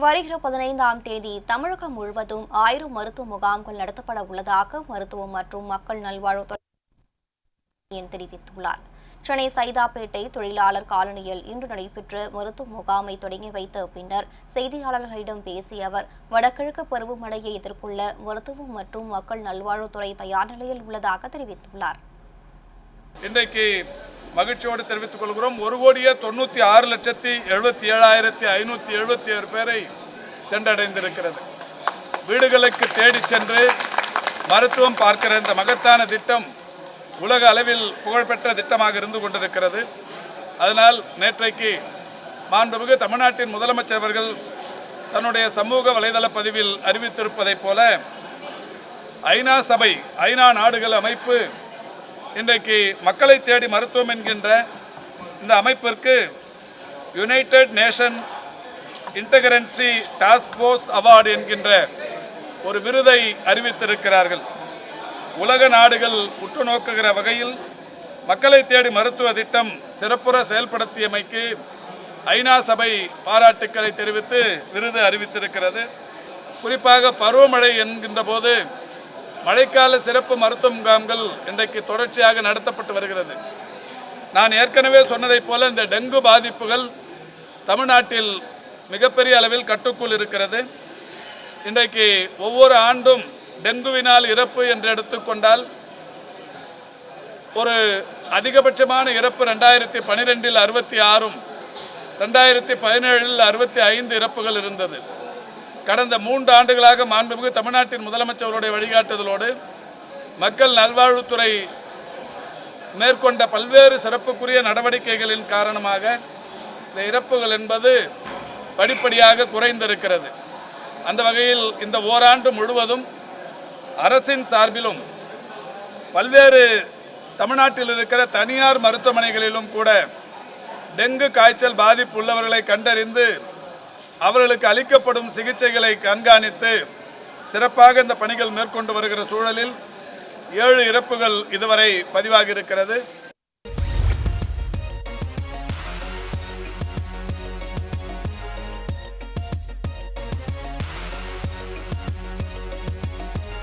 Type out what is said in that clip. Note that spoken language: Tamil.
வருகிற பதினைந்தாம் தேதி தமிழகம் முழுவதும் ஆயிரம் மருத்துவ முகாம்கள் நடத்தப்பட உள்ளதாக மருத்துவம் மற்றும் மக்கள் நல்வாழ்வுத்துறை தெரிவித்துள்ளார். சென்னை சைதாப்பேட்டை தொழிலாளர் காலனியில் இன்று நடைபெற்ற மருத்துவ முகாமை தொடங்கி வைத்த பின்னர் செய்தியாளர்களிடம் பேசிய அவர் வடகிழக்கு பருவமழையை எதிர்கொள்ள மருத்துவம் மற்றும் மக்கள் நல்வாழ்வுத்துறை தயார் நிலையில் உள்ளதாக தெரிவித்துள்ளார். இன்றைக்கு மகிழ்ச்சியோடு தெரிவித்துக் கொள்கிறோம். ஒரு கோடியே தொண்ணூற்றி ஆறு லட்சத்தி எழுபத்தி ஏழாயிரத்தி ஐநூற்றி எழுபத்தி ஏழு பேரை சென்றடைந்திருக்கிறது. வீடுகளுக்கு தேடி சென்று மருத்துவம் பார்க்கிற இந்த மகத்தான திட்டம் உலக அளவில் புகழ்பெற்ற திட்டமாக இருந்து கொண்டிருக்கிறது. அதனால் நேற்றைக்கு மாண்புமிகு தமிழ்நாட்டின் முதலமைச்சர் அவர்கள் தன்னுடைய சமூக வலைதள பதிவில் அறிவித்திருப்பதைப் போல ஐநா சபை ஐநா நாடுகள் அமைப்பு இன்றைக்கு மக்களை தேடி மருத்துவம் என்கின்ற இந்த அமைப்பிற்கு United Nation interagency task force award என்கின்ற ஒரு விருதை அறிவித்திருக்கிறார்கள். உலக நாடுகள் உற்று நோக்குகிற வகையில் மக்களை தேடி மருத்துவ திட்டம் சிறப்புற செயல்படுத்தியமைக்கு ஐநா சபை பாராட்டுக்களை தெரிவித்து விருது அறிவித்திருக்கிறது. குறிப்பாக பருவமழை என்கின்ற போது மழைக்கால சிறப்பு மருத்துவ முகாம்கள் இன்றைக்கு தொடர்ச்சியாக நடத்தப்பட்டு வருகிறது. நான் ஏற்கனவே சொன்னதைப் போல இந்த டெங்கு பாதிப்புகள் தமிழ்நாட்டில் மிகப்பெரிய அளவில் கட்டுக்குள் இருக்கிறது. இன்றைக்கு ஒவ்வொரு ஆண்டும் டெங்குவினால் இறப்பு என்று எடுத்துக்கொண்டால் ஒரு அதிகபட்சமான இறப்பு ரெண்டாயிரத்தி பனிரெண்டில் அறுபத்தி ஆறும் ரெண்டாயிரத்தி பதினேழில் அறுபத்தி ஐந்து இறப்புகள் இருந்தது. கடந்த மூன்று ஆண்டுகளாக மாண்புமிகு தமிழ்நாட்டின் முதலமைச்சருடைய வழிகாட்டுதலோடு மக்கள் நல்வாழ்வுத்துறை மேற்கொண்ட பல்வேறு சிறப்புக்குரிய நடவடிக்கைகளின் காரணமாக இந்த இறப்புகள் என்பது படிப்படியாக குறைந்திருக்கிறது. அந்த வகையில் இந்த ஓராண்டு முழுவதும் அரசின் சார்பிலும் பல்வேறு தமிழ்நாட்டில் இருக்கிற தனியார் மருத்துவமனைகளிலும் கூட டெங்கு காய்ச்சல் பாதிப்பு உள்ளவர்களை கண்டறிந்து அவர்களுக்கு அளிக்கப்படும் சிகிச்சைகளை கண்காணித்து சிறப்பாக இந்த பணிகள் மேற்கொண்டு வருகிற சூழலில் ஏழு இறப்புகள் இதுவரை பதிவாகி இருக்கிறது